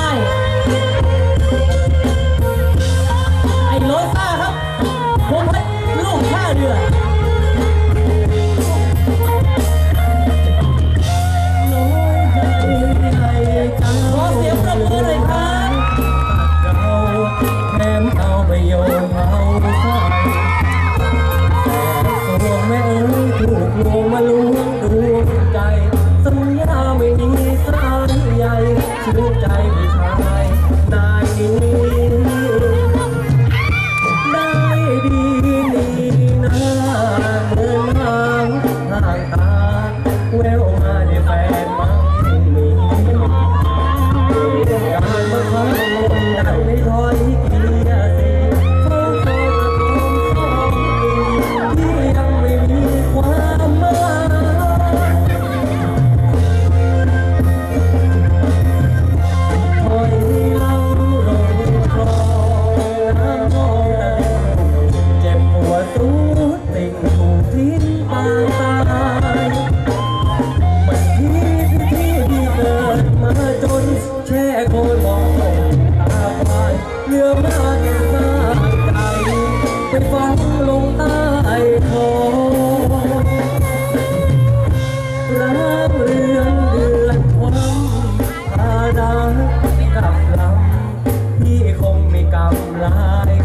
ได้ ไอ้โราครับผมพัดลูกท่าเรือขอเสียงระมือหน่อยครัแม่เอาไปโยนเอา รือมากสร้ไก่ไปฟังลงใต้คอร้างเรื่องเดือนความอาดากับลำที่คงไม่กำลาย